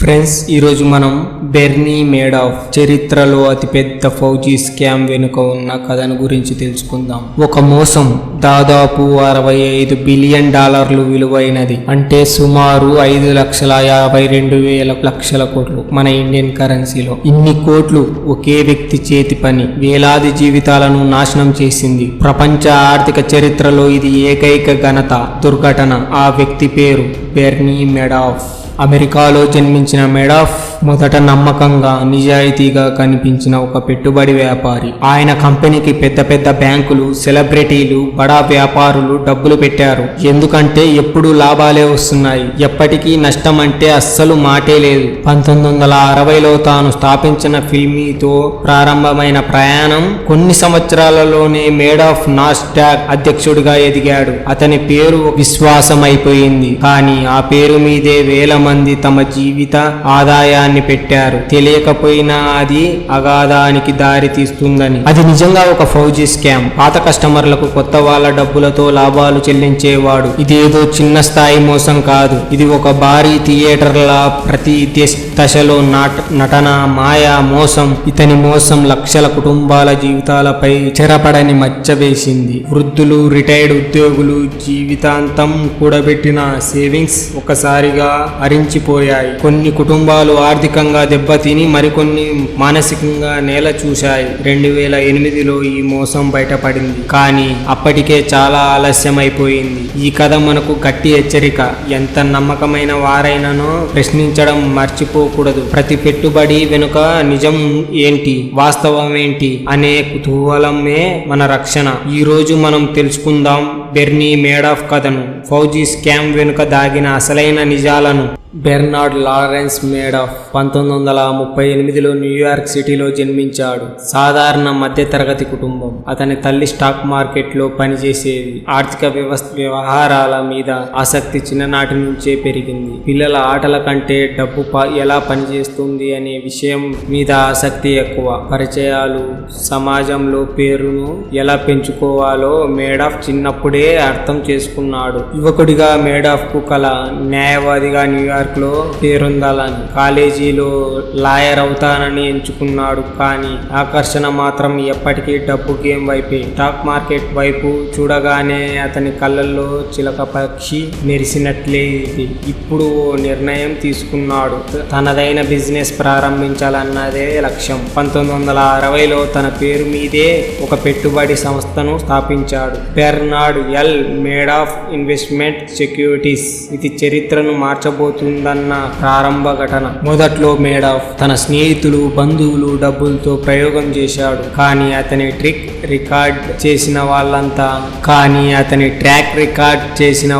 Friends ఈరోజు మనం Berne మేడాఫ్ చరిత్రలో అతిపెద్ద ఫౌజీ స్కామ్ వెనుక ఉన్న కథను గురించి తెలుసుకుందాం. ఒక మోసం దాదాపు అరవై ఐదు బిలియన్ డాలర్లు విలువైనది. అంటే సుమారు ఐదు లక్షల యాభై రెండు వేల లక్షల కోట్లు మన ఇండియన్ కరెన్సీలో. ఇన్ని కోట్లు ఒకే వ్యక్తి చేతి పని వేలాది జీవితాలను నాశనం చేసింది. ప్రపంచ ఆర్థిక చరిత్రలో ఇది ఏకైక ఘనత దుర్ఘటన. ఆ వ్యక్తి పేరు బెర్నీ మెడాఫ్ అమెరికాలో జన్మించిన మెడాఫ్ మొదట నమ్మకంగా నిజాయితీగా కనిపించిన ఒక పెట్టుబడి వ్యాపారి. ఆయన కంపెనీకి పెద్ద పెద్ద బ్యాంకులు సెలబ్రిటీలు బడా వ్యాపారులు డబ్బులు పెట్టారు. ఎందుకంటే ఎప్పుడూ లాభాలే వస్తున్నాయి. ఎప్పటికీ నష్టం అంటే అస్సలు మాటే లేదు. పంతొమ్మిది వందల అరవైలో తాను స్థాపించిన ఫిల్మీతో ప్రారంభమైన ప్రయాణం కొన్ని సంవత్సరాలలోనే మేడ్ ఆఫ్ నాస్టాక్ అధ్యక్షుడిగా ఎదిగాడు. అతని పేరు విశ్వాసం అయిపోయింది కానీ ఆ పేరు మీదే వేల మంది తమ జీవిత ఆదాయాన్ని పెట్టారు. తెలియకపోయినా అది అగాధానికి దారి తీస్తుందని. అది నిజంగా ఒక ఫౌజీ స్కామ్. పాత కస్టమర్లకు కొత్త వాళ్ళ డబ్బులతో లాభాలు చెల్లించేవాడు. ఇదేదో చిన్న స్థాయి మోసం కాదు. ఇది ఒక భారీ థియేటర్ల ప్రతి దశ- దశలో నాట నటన మాయ మోసం ఇతని మోసం లక్షల కుటుంబాల జీవితాలపై చెరపడని మచ్చ వేసింది. వృద్ధులు రిటైర్డ్ ఉద్యోగులు జీవితాంతం కూడబెట్టిన సేవింగ్స్ ఒకసారిగా హరించిపోయాయి కొన్ని కుటుంబాలు ఆర్థికంగా దెబ్బతిని మరికొన్ని మానసికంగా నేల చూశాయి. రెండు వేల ఎనిమిదిలో ఈ మోసం బయటపడింది. కానీ అప్పటికే చాలా ఆలస్యమైపోయింది. ఈ కథ మనకు గట్టి హెచ్చరిక. ఎంత నమ్మకమైన వారైననో ప్రశ్నించడం మర్చిపోకూడదు. ప్రతి పెట్టుబడి వెనుక నిజం ఏంటి? వాస్తవం ఏంటి? అనే కుతూహలమే మన రక్షణ. ఈ రోజు మనం తెలుసుకుందాం బెర్నీ మేడాఫ్ కథను. ఫౌజీ స్కామ్ వెనుక దాగిన అసలైన నిజాలను. బెర్నార్డ్ లారెన్స్ మేడాఫ్ పంతొమ్మిది వందల ముప్పై ఎనిమిదిలో న్యూయార్క్ సిటీలో జన్మించాడు. సాధారణ మధ్యతరగతి కుటుంబం. అతని తల్లి స్టాక్ మార్కెట్లో పనిచేసేది. ఆర్థిక వ్యవస్థ వ్యవహారాల మీద ఆసక్తి చిన్ననాటి నుంచే పెరిగింది. పిల్లల ఆటల కంటే డబ్బు ప- ఎలా పనిచేస్తుంది అనే విషయం మీద ఆసక్తి ఎక్కువ. పరిచయాలు సమాజంలో పేరును ఎలా పెంచుకోవాలో మేడాఫ్ చిన్నప్పుడే అర్థం చేసుకున్నాడు. యువకుడిగా మేడాఫ్కు కల న్యాయవాదిగా న్యూయార్క్ లో పేరొందాలని కాలేజీలో లాయర్ అవుతానని ఎంచుకున్నాడు కానీ ఆకర్షణ మాత్రం ఎప్పటికీ డబ్బు గేమ్ వైపే. స్టాక్ మార్కెట్ వైపు చూడగానే అతని కళ్ళల్లో చిలక పక్షి మెరిసినట్లే ఇది. ఇప్పుడు ఓ నిర్ణయం తీసుకున్నాడు. తనదైన బిజినెస్ ప్రారంభించాలన్నదే లక్ష్యం. పంతొమ్మిది వందల అరవైలో తన పేరు మీదే ఒక పెట్టుబడి సంస్థను స్థాపించాడు. Bernard L. Madoff investment securities. ఇది చరిత్రను మార్చబోతుంది మార్చబోతుందన్న ప్రారంభ ఘటన. మొదట్లో మేడాఫ్ తన స్నేహితులు బంధువులు డబ్బులతో ప్రయోగం చేశాడు. కానీ అతని ట్రిక్ రికార్డ్ చేసిన వాళ్ళంతా కానీ అతని ట్రాక్ రికార్డ్ చేసిన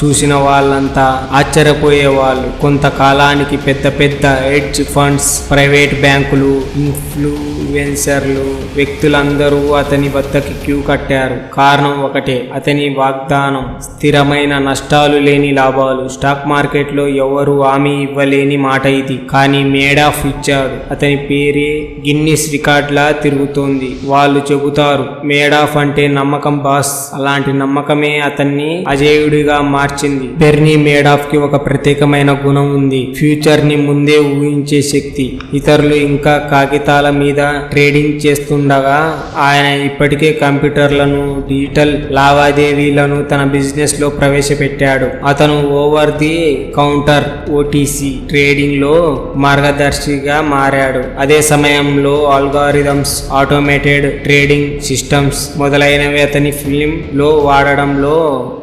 చూసిన వాళ్ళంతా ఆశ్చర్యపోయేవాళ్ళు కొంతకాలానికి పెద్ద పెద్ద హెడ్జ్ ఫండ్స్ ప్రైవేట్ బ్యాంకులు ఇన్ఫ్లుయెన్సర్లు వ్యక్తులందరూ అతని వద్దకి క్యూ కట్టారు. కారణం ఒకటే అతని వాగ్దానం స్థిరమైన నష్టాలు లేని లాభాలు. స్టాక్ మార్కెట్లో ఎవరు హామీ ఇవ్వలేని మాట ఇది. కానీ మేడ్ ఆఫ్ ఇచ్చాడు అతని పేరే గిన్నిస్ రికార్డ్లా తిరుగుతోంది. వాళ్ళు చెబుతారు మేడ్ ఆఫ్ అంటే నమ్మకం బాస్. అలాంటి నమ్మకమే అతన్ని అజేయుడిగా మార్చింది. బెర్నీ మేడ్ ఆఫ్కి ఒక ప్రత్యేకమైన గుణం ఉంది. ఫ్యూచర్ని ముందే ఊహించే శక్తి. ఇతరులు ఇంకా కాగితాల మీద ట్రేడింగ్ చేస్తుండగా ఆయన ఇప్పటికే కంప్యూటర్లను డిజిటల్ లావాదేవీలను తన బిజినెస్లో ప్రవేశపెట్టాడు. అతను ఓవర్ ది కౌంటర్ ఓటీసీ ట్రేడింగ్లో మార్గదర్శిగా మారాడు. అదే సమయంలో ఆల్గారిథమ్స్ ఆటోమేటెడ్ ట్రేడింగ్ సిస్టమ్స్ మొదలైనవి అతని ఫిలిం లో వాడడంలో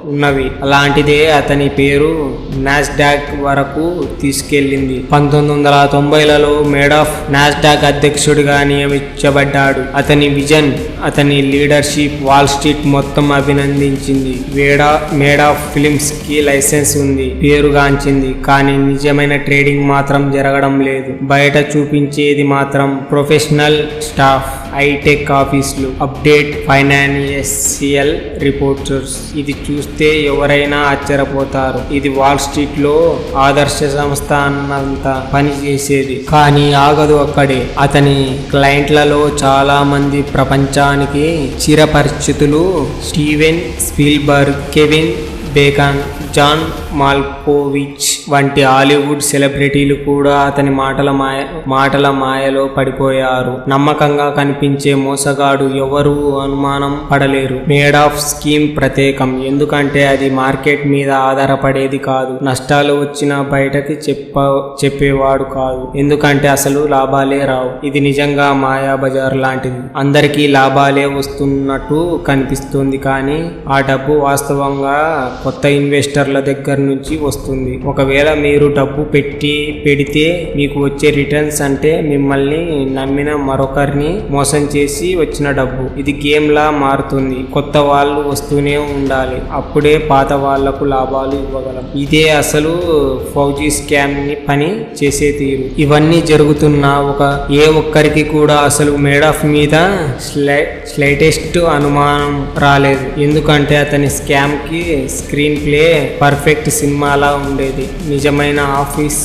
ఉన్నవి. అలాంటిదే అతని పేరు నాస్డాక్ వరకు తీసుకెళ్ళింది పంతొమ్మిది వందల తొంభైలలో మేడ్ ఆఫ్ నాస్డాక్ అధ్యక్షుడిగా నియమించబడ్డాడు. అతని విజన్ అతని లీడర్షిప్ వాల్ స్ట్రీట్ మొత్తం అభినందించింది. వేడా మేడ్ ఆఫ్ ఫిలిమ్స్కి లైసెన్స్ ఉంది. పేరుగాంచింది కానీ నిజమైన ట్రేడింగ్ మాత్రం జరగడం లేదు. బయట చూపించేది మాత్రం ప్రొఫెషనల్ స్టాఫ్ హైటెక్ ఆఫీసులు. Update financial reporters. ఇది చూస్తే ఎవరైనా ఆశ్చర్యపోతారు. ఇది వాల్ స్ట్రీట్లో ఆదర్శ సంస్థ అన్నంత పని చేసేది. కానీ ఆగదు అక్కడే. అతని క్లయింట్లలో చాలా మంది ప్రపంచానికి చిరపరిచితులు Steven Spielberg Kevin Bacon John Malkovich వంటి హాలీవుడ్ సెలబ్రిటీలు కూడా అతని మాటల మాయ మాటల మాయలో పడిపోయారు. నమ్మకంగా కనిపించే మోసగాడు ఎవరు అనుమానం పడలేరు. మేడ్ ఆఫ్ స్కీమ్ ప్రత్యేకం. ఎందుకంటే అది మార్కెట్ మీద ఆధారపడేది కాదు. నష్టాలు వచ్చినా బయటకి చెప్ప చెప్పేవాడు కాదు. ఎందుకంటే అసలు లాభాలే రావు. ఇది నిజంగా మాయా బజార్ లాంటిది. అందరికీ లాభాలే వస్తున్నట్టు కనిపిస్తుంది కానీ ఆ డబ్బు వాస్తవంగా కొత్త ఇన్వెస్టర్ ఇన్వెస్టర్ల దగ్గర నుంచి వస్తుంది. ఒకవేళ మీరు డబ్బు పెట్టి పెడితే మీకు వచ్చే రిటర్న్స్ అంటే మిమ్మల్ని నమ్మిన మరొకరిని మోసం చేసి వచ్చిన డబ్బు. ఇది గేమ్లా మారుతుంది. కొత్త వాళ్ళు వస్తూనే ఉండాలి. అప్పుడే పాత వాళ్ళకు లాభాలు ఇవ్వగలం. ఇదే అసలు ఫౌజీ స్కామ్ని పని చేసే తీరు. ఇవన్నీ జరుగుతున్న ఒక ఏ ఒక్కరికి కూడా అసలు మేడ్ ఆఫ్ మీద స్లైటెస్ట్ అనుమానం రాలేదు. ఎందుకంటే అతని స్కామ్కి స్క్రీన్ ప్లే పర్ఫెక్ట్ సినిమాలా ఉండేది. నిజమైన ఆఫీస్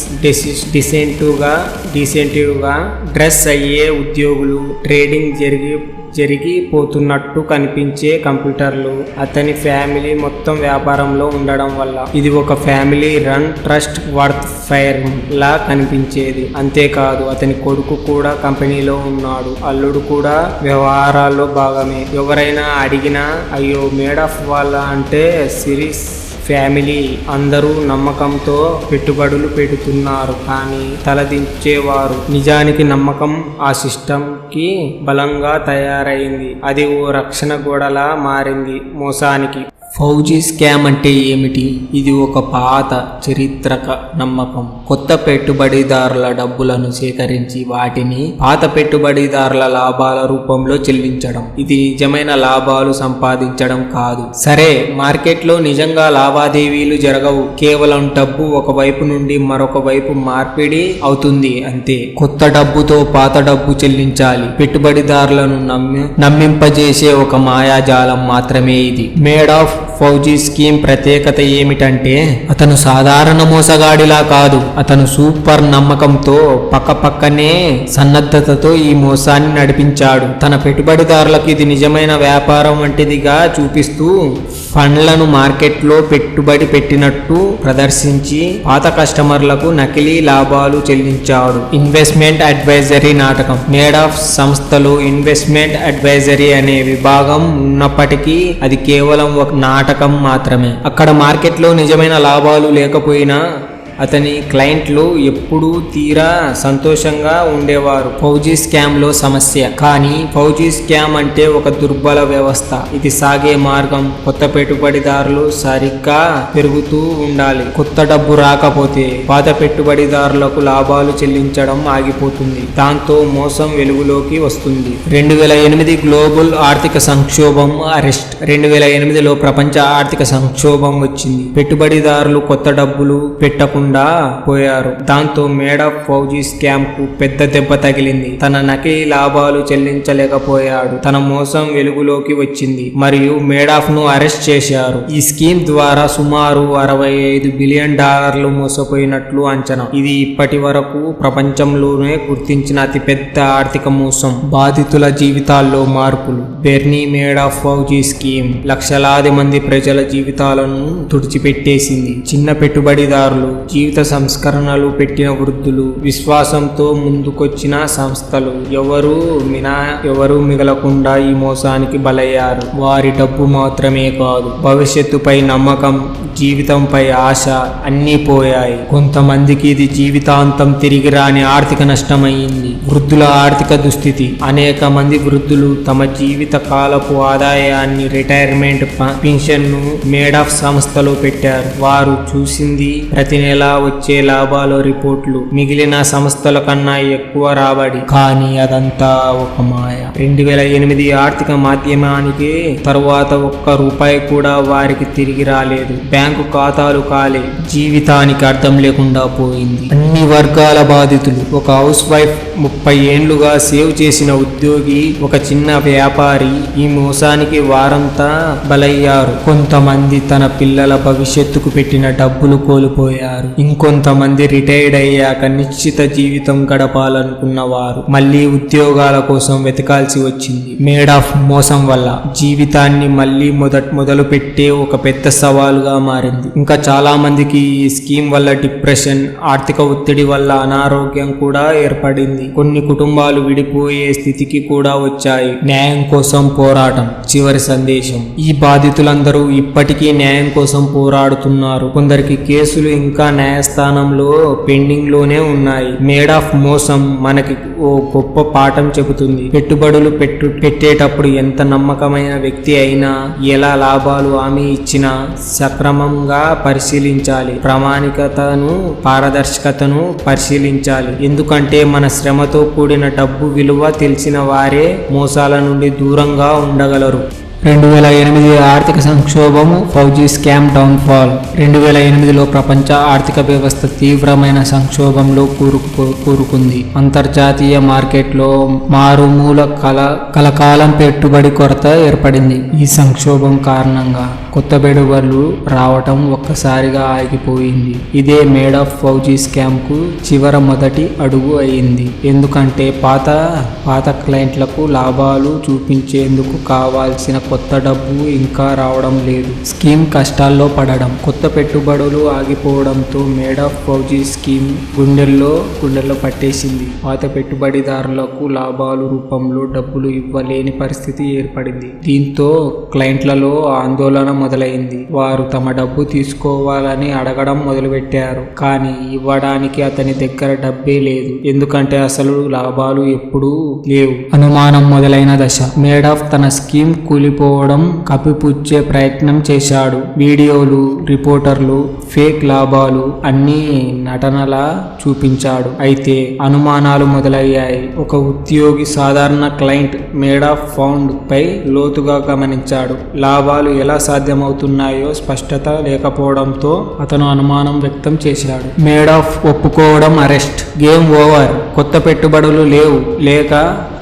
డిసెంటివ్గా డీసెంటివ్గా డ్రెస్ అయ్యే ఉద్యోగులు ట్రేడింగ్ జరిగి జరిగిపోతున్నట్టు కనిపించే కంప్యూటర్లు అతని ఫ్యామిలీ మొత్తం వ్యాపారంలో ఉండడం వల్ల ఇది ఒక family run trustworthy firm లా కనిపించేది. అంతేకాదు అతని కొడుకు కూడా కంపెనీలో ఉన్నాడు. అల్లుడు కూడా వ్యవహారాల్లో భాగమే. ఎవరైనా అడిగినా అయ్యో మేడ్ ఆఫ్ వాళ్ళ అంటే సిరీస్ ఫ్యామిలీ అందరూ నమ్మకంతో పెట్టుబడులు పెడుతున్నారు. కానీ తలదించేవారు నిజానికి నమ్మకం ఆ సిస్టంకి బలంగా తయారైంది. అది ఓ రక్షణ గోడలా మారింది మోసానికి. ఫౌజీ స్కామ్ అంటే ఏమిటి? ఇది ఒక పాత చరిత్రక నమ్మకం. కొత్త పెట్టుబడిదారుల డబ్బులను సేకరించి వాటిని పాత పెట్టుబడిదారుల లాభాల రూపంలో చెల్లించడం. ఇది నిజమైన లాభాలు సంపాదించడం కాదు. సరే మార్కెట్లో నిజంగా లావాదేవీలు జరగవు. కేవలం డబ్బు ఒక వైపు నుండి మరొక వైపు మార్పిడి అవుతుంది అంతే. కొత్త డబ్బుతో పాత డబ్బు చెల్లించాలి. పెట్టుబడిదారులను నమ్మి నమ్మింపజేసే ఒక మాయాజాలం మాత్రమే ఇది. మేడ్ ఆఫ్ ఫౌజీ స్కీమ్ ప్రత్యేకత ఏమిటంటే అతను సాధారణ మోసగాడిలా కాదు. అతను సూపర్ నమ్మకంతో పక్కపక్కనే సన్నద్ధతతో ఈ మోసాన్ని నడిపించాడు. తన పెట్టుబడిదారులకు ఇది నిజమైన వ్యాపారం వంటిదిగా చూపిస్తూ ఫండ్లను మార్కెట్లో పెట్టుబడి పెట్టినట్టు ప్రదర్శించి పాత కస్టమర్లకు నకిలీ లాభాలు చెల్లించాడు. ఇన్వెస్ట్మెంట్ అడ్వైజరీ నాటకం. మేడ్ ఆఫ్ సంస్థలో ఇన్వెస్ట్మెంట్ అడ్వైజరీ అనే విభాగం ఉన్నప్పటికీ అది కేవలం ఒక నాటకం మాత్రమే. అక్కడ మార్కెట్లో నిజమైన లాభాలు లేకపోయినా అతని క్లయింట్లు ఎప్పుడూ తీరా సంతోషంగా ఉండేవారు. ఫౌజీ స్కామ్లో సమస్య. కానీ ఫౌజీ స్కామ్ అంటే ఒక దుర్బల వ్యవస్థ. ఇది సాగే మార్గం. కొత్త పెట్టుబడిదారులు సరిగ్గా పెరుగుతూ ఉండాలి. కొత్త డబ్బు రాకపోతే పాత పెట్టుబడిదారులకు లాభాలు చెల్లించడం ఆగిపోతుంది. దాంతో మోసం వెలుగులోకి వస్తుంది. రెండు వేల ఎనిమిది గ్లోబల్ ఆర్థిక సంక్షోభం అరెస్ట్. రెండు వేల ఎనిమిదిలో ప్రపంచ ఆర్థిక సంక్షోభం వచ్చింది. పెట్టుబడిదారులు కొత్త డబ్బులు పెట్టకుండా పోయారు. దాంతో మేడ్ ఫౌజీ స్కామ్కు పెద్ద దెబ్బ తగిలింది. తన నకిలీ లాభాలు చెల్లించలేకపోయాడు. తన మోసం వెలుగులోకి వచ్చింది. మరియు మేడాఫ్ను అరెస్ట్ చేశారు. ఈ స్కీమ్ ద్వారా సుమారు అరవై ఐదు బిలియన్ డాలర్లు మోసపోయినట్లు అంచనా. ఇది ఇప్పటి వరకు ప్రపంచంలోనే గుర్తించిన అతిపెద్ద ఆర్థిక మోసం. బాధితుల జీవితాల్లో మార్పులు. Bernie made of fauji scheme లక్షలాది మంది ప్రజల జీవితాలను తుడిచిపెట్టేసింది. చిన్న పెట్టుబడిదారులు జీవిత సంస్కరణలు పెట్టిన వృద్ధులు విశ్వాసంతో ముందుకొచ్చిన సంస్థలు. ఎవరు మినా ఎవరు మిగలకుండా ఈ మోసానికి బలయ్యారు. వారి డబ్బు మాత్రమే కాదు భవిష్యత్తుపై నమ్మకం జీవితంపై ఆశ అన్నీ పోయాయి. కొంతమందికి ఇది జీవితాంతం తిరిగి రాని ఆర్థిక నష్టమైంది వృద్ధుల ఆర్థిక దుస్థితి. అనేక మంది వృద్ధులు తమ జీవిత కాలపు ఆదాయాన్ని రిటైర్మెంట్ పెన్షన్ను మేడ్ ఆఫ్ సంస్థలో పెట్టారు. వారు చూసింది ప్రతి నెల వచ్చే లాభాల రిపోర్ట్లు మిగిలిన సంస్థల కన్నా ఎక్కువ రాబడి. కానీ అదంతా ఒక మాయ. రెండు వేల ఎనిమిది ఆర్థిక మాధ్యమానికి తరువాత ఒక్క రూపాయి కూడా వారికి తిరిగి రాలేదు. బ్యాంకు ఖాతాలు కాలే. జీవితానికి అర్థం లేకుండా పోయింది. అన్ని వర్గాల బాధితులు. ఒక హౌస్ వైఫ్ ముప్పై ఏండ్లుగా సేవ్ చేసిన ఉద్యోగి ఒక చిన్న వ్యాపారి ఈ మోసానికి వారంతా బలయ్యారు. కొంతమంది తన పిల్లల భవిష్యత్తుకు పెట్టిన డబ్బులు కోల్పోయారు. ఇంకొంతమంది రిటైర్డ్ అయ్యాక నిశ్చిత జీవితం గడపాలనుకున్న వారు మళ్ళీ ఉద్యోగాల కోసం వెతకాల్సి వచ్చింది. మేడ్ ఆఫ్ మోసం వల్ల జీవితాన్ని మళ్ళీ మొదట్ మొదలు పెట్టే ఒక పెద్ద సవాలుగా మారింది. ఇంకా చాలా మందికి ఈ స్కీమ్ వల్ల డిప్రెషన్ ఆర్థిక ఒత్తిడి వల్ల అనారోగ్యం కూడా ఏర్పడింది. కొన్ని కుటుంబాలు విడిపోయే స్థితికి కూడా వచ్చాయి. న్యాయం కోసం పోరాటం చివరి సందేశం. ఈ బాధితులందరూ ఇప్పటికీ న్యాయం కోసం పోరాడుతున్నారు. కొందరికి కేసులు ఇంకా న్యాయస్థానంలో పెండింగ్లోనే ఉన్నాయి. మేడ్ ఆఫ్ మోసం మనకి ఓ గొప్ప పాఠం చెబుతుంది. పెట్టుబడులు పెట్టు పెట్టేటప్పుడు ఎంత నమ్మకమైన వ్యక్తి అయినా ఎలా లాభాలు హామీ ఇచ్చినా సక్రమంగా పరిశీలించాలి. ప్రామాణికతను పారదర్శకతను పరిశీలించాలి. ఎందుకంటే మన శ్రమతో కూడిన డబ్బు విలువ తెలిసిన వారే మోసాల నుండి దూరంగా ఉండగలరు. రెండు వేల ఎనిమిది ఆర్థిక సంక్షోభము ఫౌజీ స్కామ్ డౌన్ఫాల్. రెండు వేల ఎనిమిదిలో ప్రపంచ ఆర్థిక వ్యవస్థ తీవ్రమైన సంక్షోభంలో కూరుకు కూరుకుంది. అంతర్జాతీయ మార్కెట్లో మారుమూల కల కలకాలం పెట్టుబడి కొరత ఏర్పడింది. ఈ సంక్షోభం కారణంగా కొత్త పెట్టుబడులు రావటం ఒక్కసారిగా ఆగిపోయింది. ఇదే మేడ్ ఆఫ్ ఫౌజీ స్కామ్కు చివర మొదటి అడుగు అయింది. ఎందుకంటే పాత పాత క్లయింట్లకు లాభాలు చూపించేందుకు కావాల్సిన కొత్త డబ్బు ఇంకా రావడం లేదు. స్కీమ్ కష్టాల్లో పడడం కొత్త పెట్టుబడులు ఆగిపోవడంతో మేడ్ ఆఫ్ ఫౌజీ స్కీమ్ గుండెల్లో గుండెల్లో పట్టేసింది. పాత పెట్టుబడిదారులకు లాభాలు రూపంలో డబ్బులు ఇవ్వలేని పరిస్థితి ఏర్పడింది. దీంతో క్లయింట్లలో ఆందోళన మొదలైంది. వారు తమ డబ్బు తీసుకోవాలని అడగడం మొదలుపెట్టారు. కానీ ఇవ్వడానికి అతని దగ్గర డబ్బే లేదు. ఎందుకంటే అసలు లాభాలు ఎప్పుడూ లేవు. అనుమానం మొదలైన దశ. మేడ్ ఆఫ్ తన స్కీమ్ వెళ్ళిపోవడం కప్పిపుచ్చే ప్రయత్నం చేశాడు. వీడియోలు రిపోర్టర్లు ఫేక్ లాభాలు అన్నీ నటనలా చూపించాడు. అయితే అనుమానాలు మొదలయ్యాయి. ఒక ఉద్యోగి సాధారణ క్లయింట్ మేడ్ ఆఫ్ ఫౌండ్ పై లోతుగా గమనించాడు. లాభాలు ఎలా సాధ్యమవుతున్నాయో స్పష్టత లేకపోవడంతో అతను అనుమానం వ్యక్తం చేశాడు. మేడ్ ఆఫ్ ఒప్పుకోవడం అరెస్ట్. Game over. కొత్త పెట్టుబడులు లేవు. లేక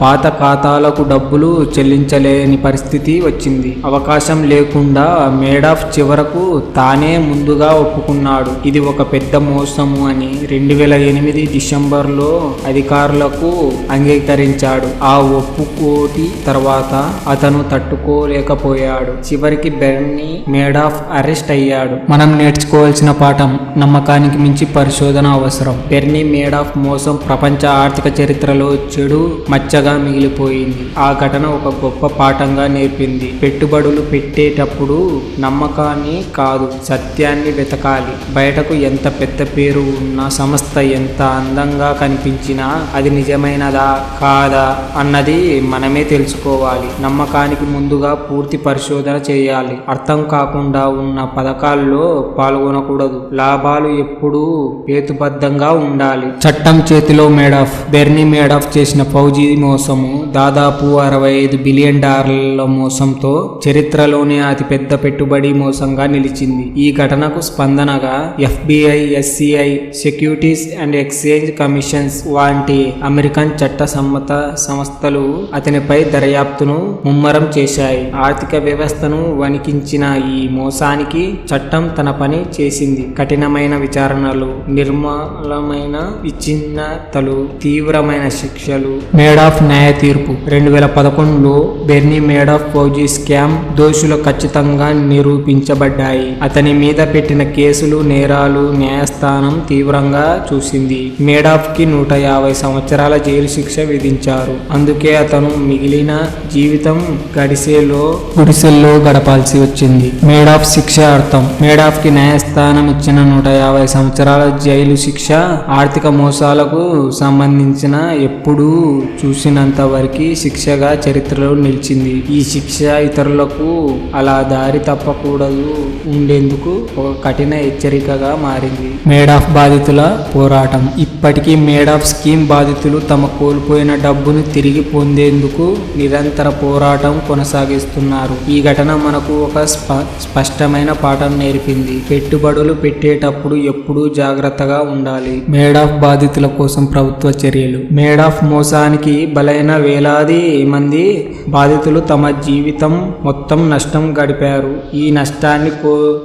పాత ఖాతాలకు డబ్బులు చెల్లించలేని పరిస్థితి వచ్చింది. అవకాశం లేకుండా మేడ్ ఆఫ్ చివరకు తానే ముందుగా ఒప్పుకున్నాడు. ఇది ఒక పెద్ద మోసము అని రెండు వేల ఎనిమిది డిసెంబర్లో అధికారులకు అంగీకరించాడు. ఆ ఒప్పుకోటి తర్వాత అతను తట్టుకోలేకపోయాడు. చివరికి బెర్నీ మేడ్ ఆఫ్ అరెస్ట్ అయ్యాడు. మనం నేర్చుకోవాల్సిన పాఠం నమ్మకానికి మించి పరిశోధన అవసరం. బెర్నీ మేడ్ ఆఫ్ మోసం ప్రపంచ ఆర్థిక చరిత్రలో చెడు మచ్చగా మిగిలిపోయింది. ఆ ఘటన ఒక గొప్ప పాఠంగా నేర్పింది. పెట్టుబడులు పెట్టేటప్పుడు నమ్మకాన్ని కాదు సత్యాన్ని వెతకాలి. బయటకు ఎంత పెద్ద పేరు ఉన్న సంస్థ ఎంత అందంగా కనిపించినా అది నిజమైనదా కాదా అన్నది మనమే తెలుసుకోవాలి. నమ్మకానికి ముందుగా పూర్తి పరిశోధన చేయాలి. అర్థం కాకుండా ఉన్న పథకాల్లో పాల్గొనకూడదు. లాభాలు ఎప్పుడూ హేతుబద్ధంగా ఉండాలి. చట్టం చేతిలో మేడాఫ్ బెర్నీ మేడాఫ్ చేసిన ఫౌజీ మోసము దాదాపు అరవై ఐదు బిలియన్ డాలర్ల మోసం మోసంతో చరిత్రలోనే అతిపెద్ద పెట్టుబడి మోసంగా నిలిచింది. ఈ ఘటనకు స్పందనగా FBI SEC securities and exchange commissions వంటి అమెరికన్ చట్ట సమ్మత సంస్థలు అతనిపై దర్యాప్తును ముమ్మరం చేశాయి. ఆర్థిక వ్యవస్థను వణికించిన ఈ మోసానికి చట్టం తన పని చేసింది. కఠినమైన విచారణలు నిర్మలమైన విచ్ఛిన్నతలు తీవ్రమైన శిక్షలు. మేడ్ ఆఫ్ న్యాయ తీర్పు రెండు వేల పదకొండులో Bernie made of Ponzi scam దోషులు ఖచ్చితంగా నిరూపించబడ్డాయి. అతని మీద పెట్టిన కేసులు నేరాలు న్యాయస్థానం తీవ్రంగా చూసింది. మేడాఫ్కి నూట యాభై సంవత్సరాల జైలు శిక్ష విధించారు. అందుకే అతను మిగిలిన జీవితం గడిసేలో గుడిసెల్లో గడపాల్సి వచ్చింది. మేడాఫ్ శిక్ష అర్థం. మేడాఫ్కి న్యాయస్థానం ఇచ్చిన నూట యాభై సంవత్సరాల జైలు శిక్ష ఆర్థిక మోసాలకు సంబంధించిన ఎప్పుడూ చూసినంత వరకు శిక్షగా చరిత్రలో నిలిచింది. ఈ శిక్ష ఇతరులకు అలా దారి తప్పకూడదు ఉండేందుకు ఒక కఠిన హెచ్చరికగా మారింది. మేడ్ ఆఫ్ బాధితుల పోరాటం. ఇప్పటికీ మేడ్ ఆఫ్ స్కీమ్ బాధితులు తమ కోల్పోయిన డబ్బును తిరిగి పొందేందుకు నిరంతర పోరాటం కొనసాగిస్తున్నారు. ఈ ఘటన మనకు ఒక స్ప స్పష్టమైన పాఠం నేర్పింది. పెట్టుబడులు పెట్టేటప్పుడు ఎప్పుడూ జాగ్రత్తగా ఉండాలి. మేడ్ ఆఫ్ బాధితుల కోసం ప్రభుత్వ చర్యలు. మేడ్ ఆఫ్ మోసానికి బలైన వేలాది మంది బాధితులు తమ జీవితం మొత్తం నష్టం గడిపారు. ఈ నష్టాన్ని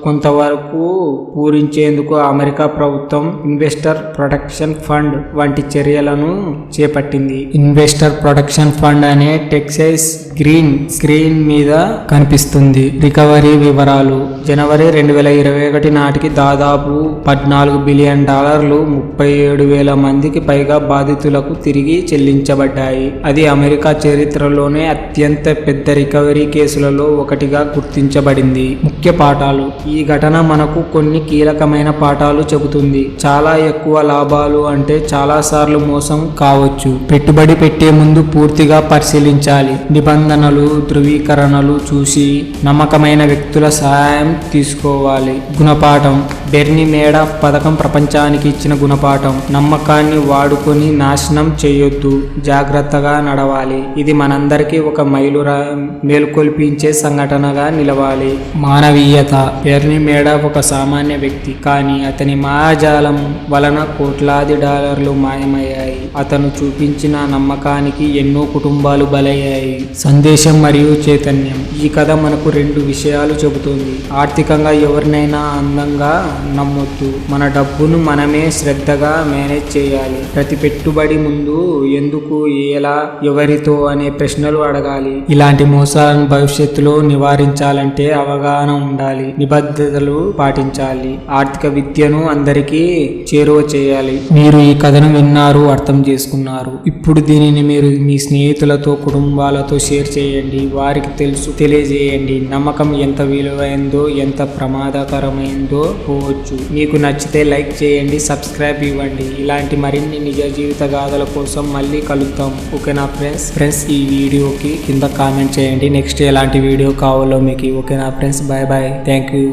కొంతవరకు పూరించేందుకు అమెరికా ప్రభుత్వం ఇన్వెస్టర్ ప్రొటెక్షన్ ఫండ్ వంటి చర్యలను చేపట్టింది. ఇన్వెస్టర్ ప్రొటెక్షన్ ఫండ్ అనే టెక్సైస్ గ్రీన్ స్క్రీన్ మీద కనిపిస్తుంది. రికవరీ వివరాలు. జనవరి రెండు వేల ఇరవై ఒకటి నాటికి దాదాపు పద్నాలుగు బిలియన్ డాలర్లు ముప్పై ఏడు వేల మందికి పైగా బాధితులకు తిరిగి చెల్లించబడ్డాయి. అది అమెరికా చరిత్రలోనే అత్యంత పెద్ద రికవరీ కేసులలో ఒకటిగా గుర్తించబడింది. ముఖ్య పాఠాలు. ఈ ఘటన మనకు కొన్ని కీలకమైన పాఠాలు చెబుతుంది. చాలా ఎక్కువ లాభాలు అంటే చాలా సార్లు మోసం కావచ్చు. పెట్టుబడి పెట్టే ముందు పూర్తిగా పరిశీలించాలి. నిబంధనలు ధృవీకరణలు చూసి నమ్మకమైన వ్యక్తుల సహాయం తీసుకోవాలి. గుణపాఠం. బెర్నీ మేడ పథకం ప్రపంచానికి ఇచ్చిన గుణపాఠం. నమ్మకాన్ని వాడుకొని నాశనం చేయొద్దు. జాగ్రత్తగా నడవాలి. ఇది మనందరికీ ఒక మైలురా మేలు మేల్కొల్పించే సంఘటనగా నిలవాలి. మానవీయత ఎర్ని మేడ ఒక సామాన్య వ్యక్తి. కానీ అతని మాయాజాలం వలన కోట్లాది డాలర్లు మాయమయ్యాయి. అతను చూపించిన నమ్మకానికి ఎన్నో కుటుంబాలు బలయ్యాయి. సందేశం మరియు చైతన్యం ఈ కథ మనకు రెండు విషయాలు చెబుతుంది. ఆర్థికంగా ఎవరినైనా అందంగా నమ్మొద్దు. మన డబ్బును మనమే శ్రద్ధగా మేనేజ్ చేయాలి. ప్రతి పెట్టుబడి ముందు ఎందుకు ఎలా ఎవరితో అనే ప్రశ్నలు అడగాలి. ఇలాంటి మోసాలను భవిష్యత్తులో నివారించాలంటే అవగాహన ఉండాలి నిబద్ధతలు పాటించాలి ఆర్థిక విద్యను అందరికీ చేరువ చేయాలి. మీరు ఈ కథను విన్నారు అర్థం చేసుకున్నారు. ఇప్పుడు దీనిని మీరు మీ స్నేహితులతో కుటుంబాలతో షేర్ చేయండి. వారికి తెలుసు తెలియజేయండి. నమ్మకం ఎంత విలువైందో ఎంత ప్రమాదకరమైందో పోవచ్చు. మీకు నచ్చితే లైక్ చేయండి సబ్స్క్రైబ్ ఇవ్వండి. ఇలాంటి మరిన్ని నిజ జీవిత గాథల కోసం మళ్ళీ కలుద్దాం. ఓకేనా ఫ్రెండ్స్? ఫ్రెండ్స్ ఈ వీడియోకి కింద కామెంట్ చేయండి. నెక్స్ట్ ఎలాంటి వీడియో కావాలో మీకు ఓకేనా friends bye bye thank you